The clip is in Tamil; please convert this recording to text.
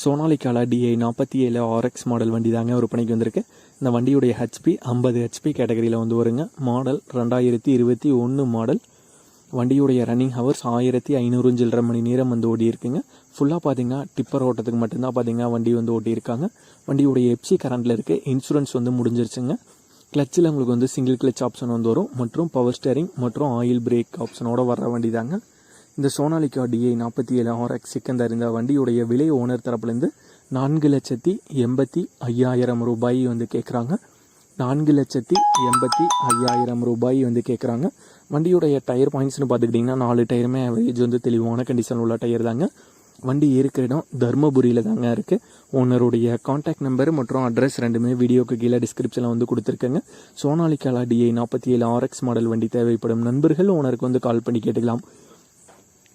சோனாலிக்கால டிஐ நாற்பத்தி ஏழு ஆர்எக்ஸ் மாடல் வண்டி தாங்க விற்பனைக்கு வந்திருக்கு. இந்த வண்டியுடைய ஹெச்பி ஐம்பது ஹெச்பி கேட்டகரியில் வந்து வருங்க. மாடல் ரெண்டாயிரத்தி இருபத்தி ஒன்று மாடல் வண்டியுடைய ரன்னிங் ஹவர்ஸ் ஆயிரத்தி ஐநூறு சில்லரை மணி நேரம் வந்து ஓடி இருக்குங்க ஃபுல்லாக பார்த்தீங்கன்னா டிப்பர் ஓட்டத்துக்கு மட்டும்தான் பார்த்தீங்கன்னா வண்டி வந்து ஓட்டியிருக்காங்க வண்டியுடைய எப்சி கரண்டில் இருக்குது இன்சூரன்ஸ் வந்து முடிஞ்சிருச்சுங்க. கிளச்சில் உங்களுக்கு வந்து சிங்கிள் கிளச் ஆப்ஷன் வந்து வரும். மற்றும் பவர் ஸ்டேரிங் மற்றும் ஆயில் பிரேக் ஆப்ஷனோட வர்ற வண்டி தாங்க. இந்த சோனாலிக்கா டிஐ நாற்பத்தி ஏழு ஆர்எக்ஸ் சிக்கந்தர் இந்த வண்டியுடைய விலை ஓனர் தரப்புலேருந்து நான்கு லட்சத்தி எண்பத்தி ஐயாயிரம் ரூபாய் வந்து கேட்குறாங்க நான்கு லட்சத்தி எண்பத்தி ஐயாயிரம் ரூபாய் வந்து கேட்குறாங்க வண்டியுடைய டயர் பாயிண்ட்ஸ்னு பார்த்துக்கிட்டிங்கன்னா நாலு டயருமே ஆவரேஜ் வந்து தெளிவான கண்டிஷன் உள்ள டயர் தாங்க. வண்டி இருக்கிற இடம் தர்மபுரியில் தாங்க இருக்குது ஓனருடைய காண்டாக்ட் நம்பர் மற்றும் அட்ரஸ் ரெண்டுமே வீடியோக்கு கீழே டிஸ்கிரிப்ஷனில் வந்து கொடுத்துருக்கேங்க. சோனாலிக்காலா டிஐ நாற்பத்தி ஏழு ஆர்எக்ஸ் மாடல் வண்டி தேவைப்படும் நண்பர்கள் ஓனருக்கு வந்து கால் பண்ணி கேட்டுக்கலாம்.